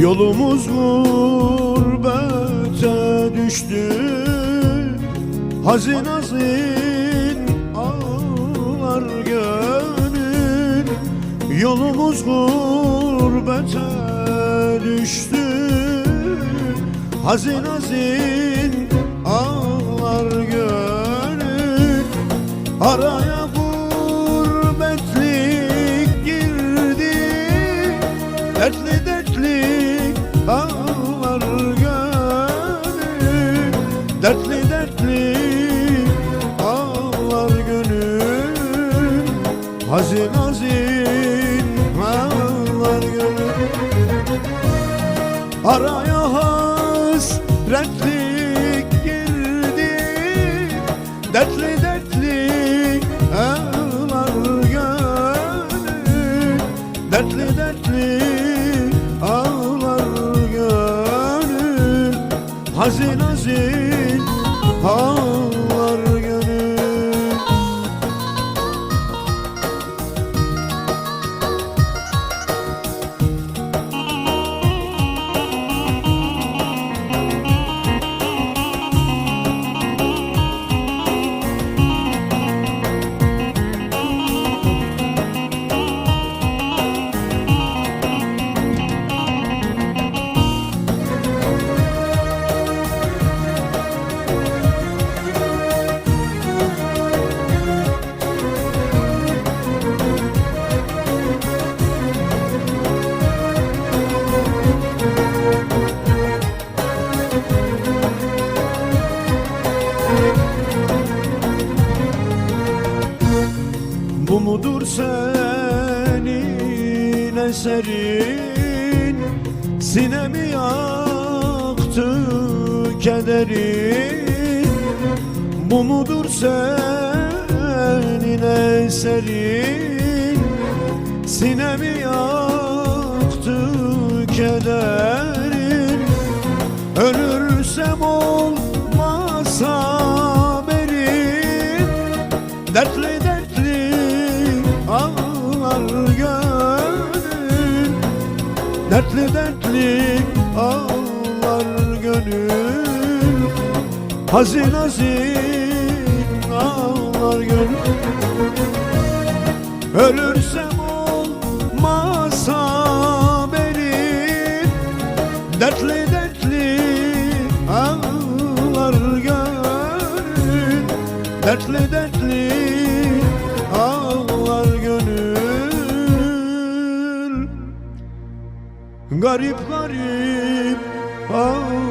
Yolumuz gurbete düştü. Hazin hazin ağlar gönül. Yolumuz gurbete düştü. Hazin hazin ağlar gönül. Araya gurbetlik Dertli dertli ağlar gönül Hazin hazin ağlar gönül. Araya hasretlik girdi Dertli dertli ağlar gönül. Dertli dertli ağlar gönül Hazin hazin ağlar Bu mudur senin eserin. Sinemi yaktı kederin. Bu mudur senin eserin? Sinemi yaktı kederin. Ölürsem olmaz ağlar gönül Dertli dertli ağlar gönül. Hazin hazin ağlar gönül. Ölürsem olmaz haberim Dertli dertli ağlar gönül. Dertli dertli Garip garip ağlar gönül